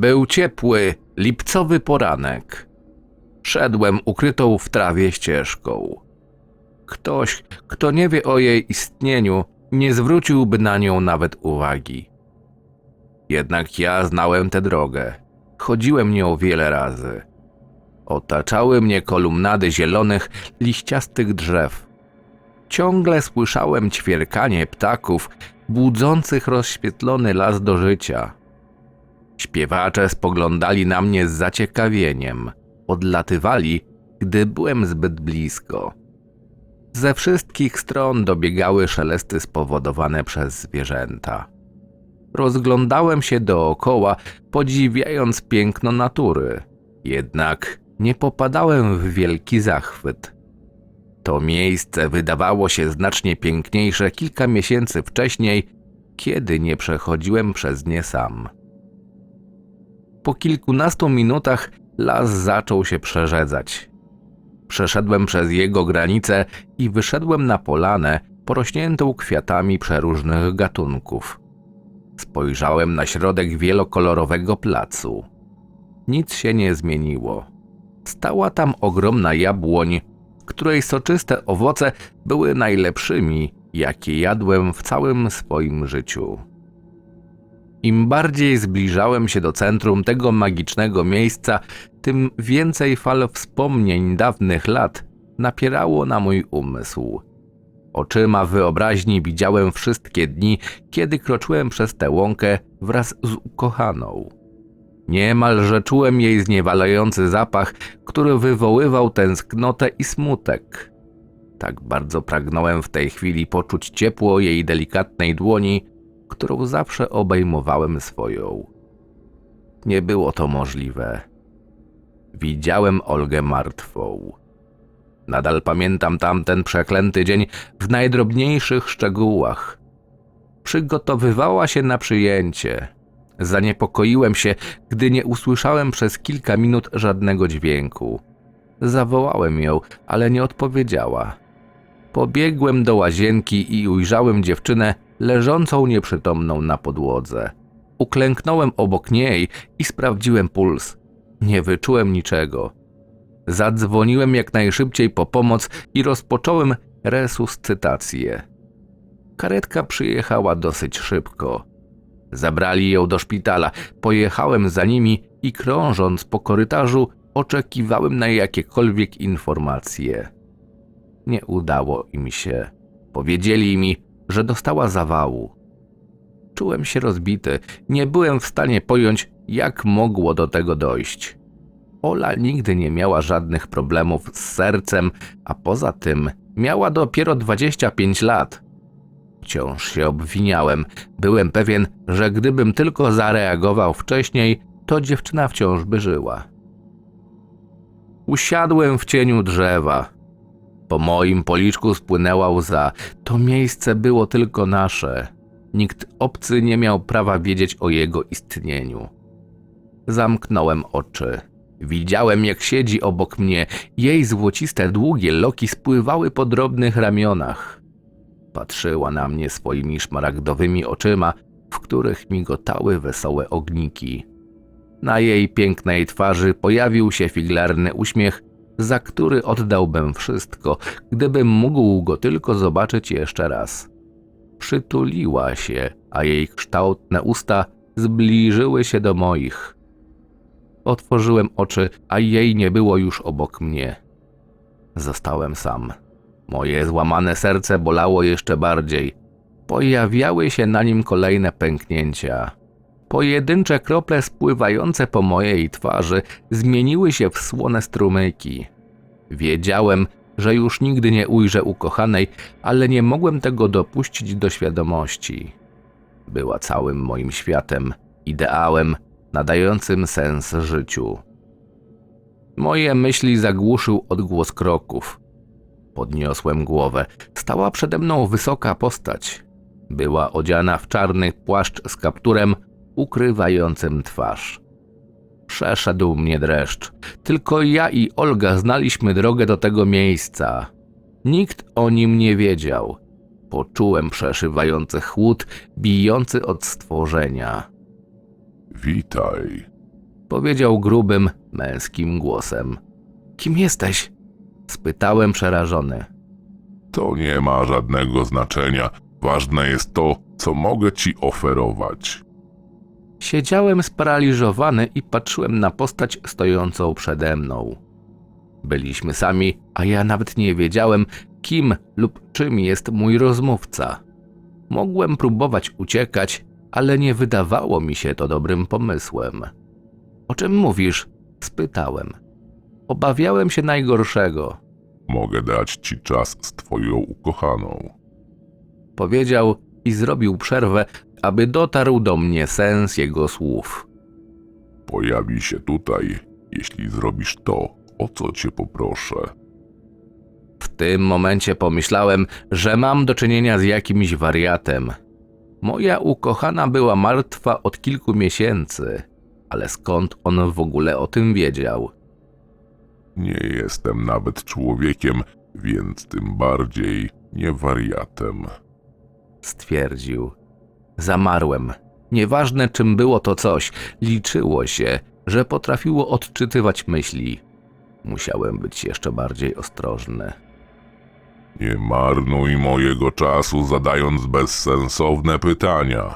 Był ciepły, lipcowy poranek. Szedłem ukrytą w trawie ścieżką. Ktoś, kto nie wie o jej istnieniu, nie zwróciłby na nią nawet uwagi. Jednak ja znałem tę drogę. Chodziłem nią wiele razy. Otaczały mnie kolumnady zielonych, liściastych drzew. Ciągle słyszałem ćwierkanie ptaków, budzących rozświetlony las do życia. Śpiewacze spoglądali na mnie z zaciekawieniem. Odlatywali, gdy byłem zbyt blisko. Ze wszystkich stron dobiegały szelesty spowodowane przez zwierzęta. Rozglądałem się dookoła, podziwiając piękno natury. Jednak nie popadałem w wielki zachwyt. To miejsce wydawało się znacznie piękniejsze kilka miesięcy wcześniej, kiedy nie przechodziłem przez nie sam. Po kilkunastu minutach las zaczął się przerzedzać. Przeszedłem przez jego granicę i wyszedłem na polanę porośniętą kwiatami przeróżnych gatunków. Spojrzałem na środek wielokolorowego placu. Nic się nie zmieniło. Stała tam ogromna jabłoń, której soczyste owoce były najlepszymi, jakie jadłem w całym swoim życiu. Im bardziej zbliżałem się do centrum tego magicznego miejsca, tym więcej fal wspomnień dawnych lat napierało na mój umysł. Oczyma wyobraźni widziałem wszystkie dni, kiedy kroczyłem przez tę łąkę wraz z ukochaną. Niemalże czułem jej zniewalający zapach, który wywoływał tęsknotę i smutek. Tak bardzo pragnąłem w tej chwili poczuć ciepło jej delikatnej dłoni, którą zawsze obejmowałem swoją. Nie było to możliwe. Widziałem Olgę martwą. Nadal pamiętam tamten przeklęty dzień w najdrobniejszych szczegółach. Przygotowywała się na przyjęcie. Zaniepokoiłem się, gdy nie usłyszałem przez kilka minut żadnego dźwięku. Zawołałem ją, ale nie odpowiedziała. Pobiegłem do łazienki i ujrzałem dziewczynę leżącą nieprzytomną na podłodze. Uklęknąłem obok niej i sprawdziłem puls. Nie wyczułem niczego. Zadzwoniłem jak najszybciej po pomoc i rozpocząłem resuscytację. Karetka przyjechała dosyć szybko. Zabrali ją do szpitala. Pojechałem za nimi i krążąc po korytarzu, oczekiwałem na jakiekolwiek informacje. Nie udało im się. Powiedzieli mi, że dostała zawału. Czułem się rozbity, nie byłem w stanie pojąć, jak mogło do tego dojść. Ola nigdy nie miała żadnych problemów z sercem, a poza tym miała dopiero 25 lat. Wciąż się obwiniałem. Byłem pewien, że gdybym tylko zareagował wcześniej, to dziewczyna wciąż by żyła. Usiadłem w cieniu drzewa. Po moim policzku spłynęła łza. To miejsce było tylko nasze. Nikt obcy nie miał prawa wiedzieć o jego istnieniu. Zamknąłem oczy. Widziałem, jak siedzi obok mnie. Jej złociste, długie loki spływały po drobnych ramionach. Patrzyła na mnie swoimi szmaragdowymi oczyma, w których migotały wesołe ogniki. Na jej pięknej twarzy pojawił się figlarny uśmiech, za który oddałbym wszystko, gdybym mógł go tylko zobaczyć jeszcze raz. Przytuliła się, a jej kształtne usta zbliżyły się do moich. Otworzyłem oczy, a jej nie było już obok mnie. Zostałem sam. Moje złamane serce bolało jeszcze bardziej. Pojawiały się na nim kolejne pęknięcia. Pojedyncze krople spływające po mojej twarzy zmieniły się w słone strumyki. Wiedziałem, że już nigdy nie ujrzę ukochanej, ale nie mogłem tego dopuścić do świadomości. Była całym moim światem, ideałem, nadającym sens życiu. Moje myśli zagłuszył odgłos kroków. Podniosłem głowę. Stała przede mną wysoka postać. Była odziana w czarny płaszcz z kapturem ukrywającym twarz. Przeszedł mnie dreszcz. Tylko ja i Olga znaliśmy drogę do tego miejsca. Nikt o nim nie wiedział. Poczułem przeszywający chłód, bijący od stworzenia. Witaj. Powiedział grubym, męskim głosem. Kim jesteś? Spytałem przerażony. To nie ma żadnego znaczenia. Ważne jest to, co mogę ci oferować. Siedziałem sparaliżowany i patrzyłem na postać stojącą przede mną. Byliśmy sami, a ja nawet nie wiedziałem, kim lub czym jest mój rozmówca. Mogłem próbować uciekać, ale nie wydawało mi się to dobrym pomysłem. O czym mówisz? spytałem. Obawiałem się najgorszego. Mogę dać ci czas z twoją ukochaną. Powiedział i zrobił przerwę, aby dotarł do mnie sens jego słów. Pojawi się tutaj, jeśli zrobisz to, o co cię poproszę. W tym momencie pomyślałem, że mam do czynienia z jakimś wariatem. Moja ukochana była martwa od kilku miesięcy, ale skąd on w ogóle o tym wiedział? Nie jestem nawet człowiekiem, więc tym bardziej nie wariatem. Stwierdził. Zamarłem. Nieważne czym było to coś, liczyło się, że potrafiło odczytywać myśli. Musiałem być jeszcze bardziej ostrożny. Nie marnuj mojego czasu zadając bezsensowne pytania.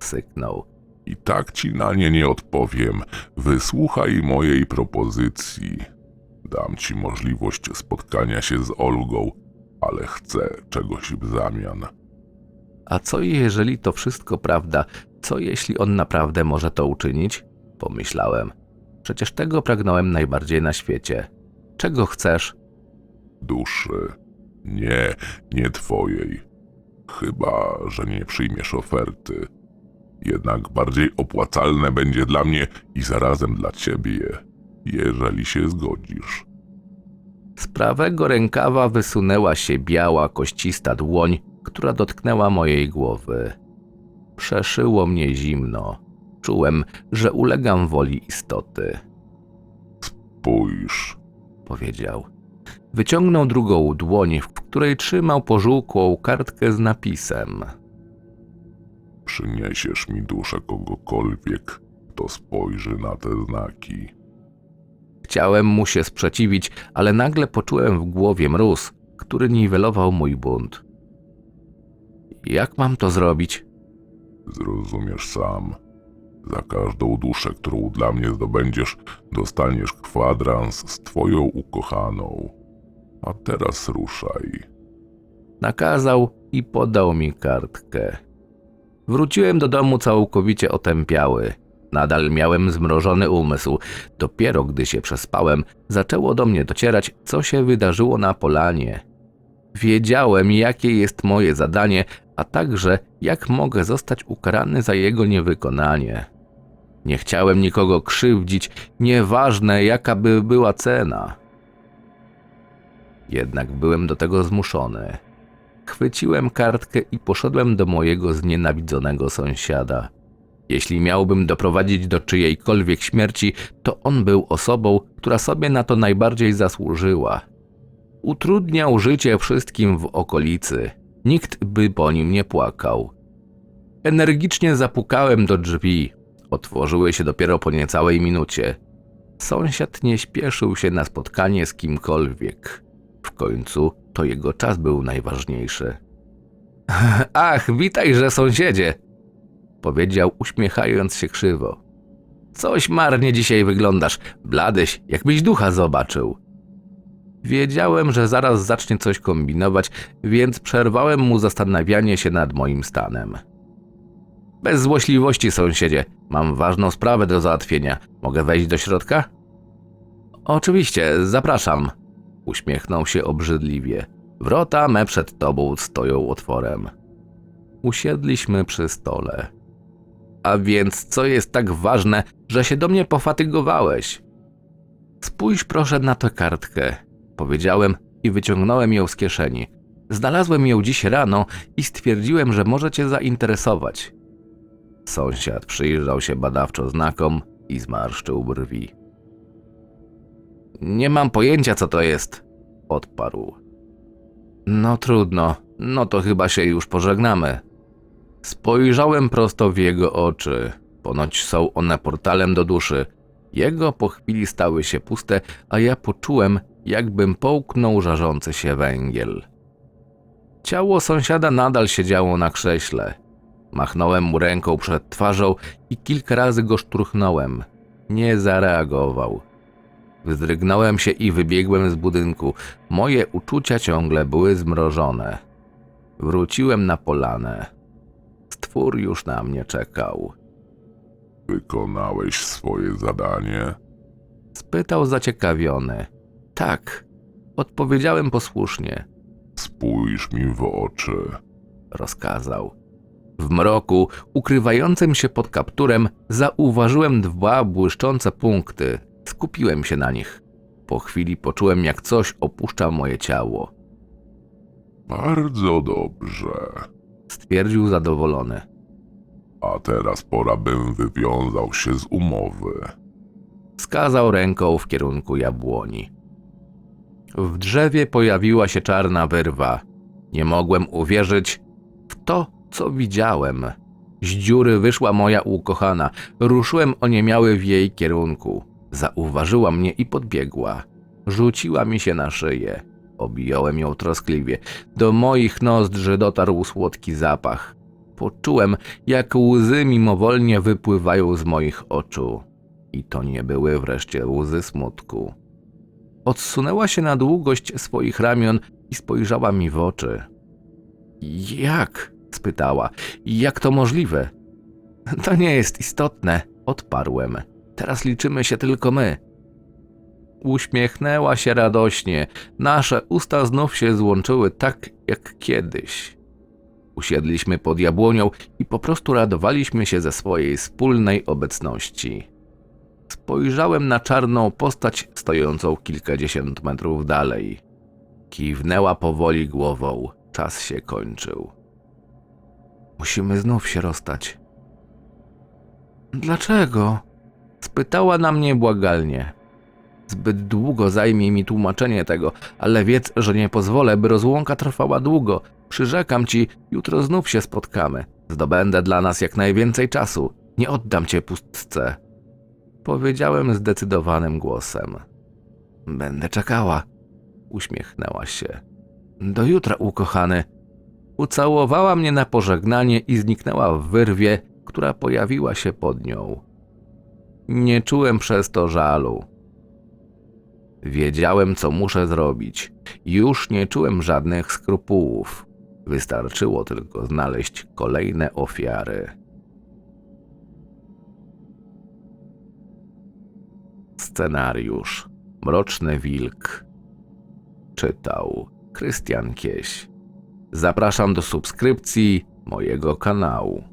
Syknął. I tak ci na nie nie odpowiem. Wysłuchaj mojej propozycji. Dam ci możliwość spotkania się z Olgą, ale chcę czegoś w zamian. A co jeżeli to wszystko prawda? Co jeśli on naprawdę może to uczynić? Pomyślałem. Przecież tego pragnąłem najbardziej na świecie. Czego chcesz? Duszy. Nie, nie twojej. Chyba, że nie przyjmiesz oferty. Jednak bardziej opłacalne będzie dla mnie i zarazem dla ciebie, jeżeli się zgodzisz. Z prawego rękawa wysunęła się biała, koścista dłoń, która dotknęła mojej głowy. Przeszyło mnie zimno. Czułem, że ulegam woli istoty. Spójrz, powiedział. Wyciągnął drugą dłoń, w której trzymał pożółkłą kartkę z napisem. przyniesiesz mi duszę kogokolwiek, kto spojrzy na te znaki. Chciałem mu się sprzeciwić, ale nagle poczułem w głowie mróz, który niwelował mój bunt. Jak mam to zrobić? Zrozumiesz sam. Za każdą duszę, którą dla mnie zdobędziesz, dostaniesz kwadrans z twoją ukochaną. A teraz ruszaj. Nakazał i podał mi kartkę. Wróciłem do domu całkowicie otępiały. Nadal miałem zmrożony umysł. Dopiero gdy się przespałem, zaczęło do mnie docierać, co się wydarzyło na polanie. Wiedziałem, jakie jest moje zadanie, a także jak mogę zostać ukarany za jego niewykonanie. Nie chciałem nikogo krzywdzić, nieważne jaka by była cena. Jednak byłem do tego zmuszony. Chwyciłem kartkę i poszedłem do mojego znienawidzonego sąsiada. Jeśli miałbym doprowadzić do czyjejkolwiek śmierci, to on był osobą, która sobie na to najbardziej zasłużyła. Utrudniał życie wszystkim w okolicy. Nikt by po nim nie płakał. Energicznie zapukałem do drzwi. Otworzyły się dopiero po niecałej minucie. Sąsiad nie śpieszył się na spotkanie z kimkolwiek. W końcu to jego czas był najważniejszy. Ach, witajże sąsiedzie! Powiedział, uśmiechając się krzywo. Coś marnie dzisiaj wyglądasz, bladyś, jakbyś ducha zobaczył. Wiedziałem, że zaraz zacznie coś kombinować, więc przerwałem mu zastanawianie się nad moim stanem. Bez złośliwości, sąsiedzie, mam ważną sprawę do załatwienia. Mogę wejść do środka? Oczywiście, zapraszam. Uśmiechnął się obrzydliwie. Wrota me przed tobą stoją otworem. Usiedliśmy przy stole. A więc co jest tak ważne, że się do mnie pofatygowałeś? Spójrz proszę na tę kartkę, powiedziałem i wyciągnąłem ją z kieszeni. Znalazłem ją dziś rano i stwierdziłem, że może cię zainteresować. Sąsiad przyjrzał się badawczo znakom i zmarszczył brwi. Nie mam pojęcia, co to jest, odparł. No trudno, no to chyba się już pożegnamy. Spojrzałem prosto w jego oczy. Ponoć są one portalem do duszy. Jego po chwili stały się puste, a ja poczułem, jakbym połknął żarzący się węgiel. Ciało sąsiada nadal siedziało na krześle. Machnąłem mu ręką przed twarzą i kilka razy go szturchnąłem. Nie zareagował. Wzdrygnąłem się i wybiegłem z budynku. Moje uczucia ciągle były zmrożone. Wróciłem na polanę. Stwór już na mnie czekał. Wykonałeś swoje zadanie. Spytał zaciekawiony. Tak, odpowiedziałem posłusznie. Spójrz mi w oczy. rozkazał. W mroku, ukrywającym się pod kapturem, zauważyłem dwa błyszczące punkty. Skupiłem się na nich. Po chwili poczułem, jak coś opuszcza moje ciało. Bardzo dobrze. Stwierdził zadowolony. A teraz pora bym wywiązał się z umowy. Wskazał ręką w kierunku jabłoni. W drzewie pojawiła się czarna wyrwa. Nie mogłem uwierzyć w to, co widziałem. Z dziury wyszła moja ukochana. Ruszyłem oniemiały w jej kierunku. Zauważyła mnie i podbiegła. Rzuciła mi się na szyję. Objąłem ją troskliwie. Do moich nozdrzy dotarł słodki zapach. Poczułem, jak łzy mimowolnie wypływają z moich oczu. I to nie były wreszcie łzy smutku. Odsunęła się na długość swoich ramion i spojrzała mi w oczy. Jak? spytała. Jak to możliwe? To nie jest istotne, odparłem. Teraz liczymy się tylko my. Uśmiechnęła się radośnie. Nasze usta znów się złączyły tak jak kiedyś. Usiedliśmy pod jabłonią i po prostu radowaliśmy się ze swojej wspólnej obecności. Spojrzałem na czarną postać stojącą kilkadziesiąt metrów dalej. Kiwnęła powoli głową. Czas się kończył. Musimy znów się rozstać. Dlaczego? Spytała na mnie błagalnie. Zbyt długo zajmie mi tłumaczenie tego, ale wiedz, że nie pozwolę, by rozłąka trwała długo. Przyrzekam ci, jutro znów się spotkamy. Zdobędę dla nas jak najwięcej czasu. Nie oddam cię pustce. Powiedziałem zdecydowanym głosem. Będę czekała. Uśmiechnęła się. Do jutra, ukochany. Ucałowała mnie na pożegnanie i zniknęła w wyrwie, która pojawiła się pod nią. Nie czułem przez to żalu. Wiedziałem, co muszę zrobić. Już nie czułem żadnych skrupułów. Wystarczyło tylko znaleźć kolejne ofiary. Scenariusz. Mroczny Wilk. Czytał Krystian Kieś. Zapraszam do subskrypcji mojego kanału.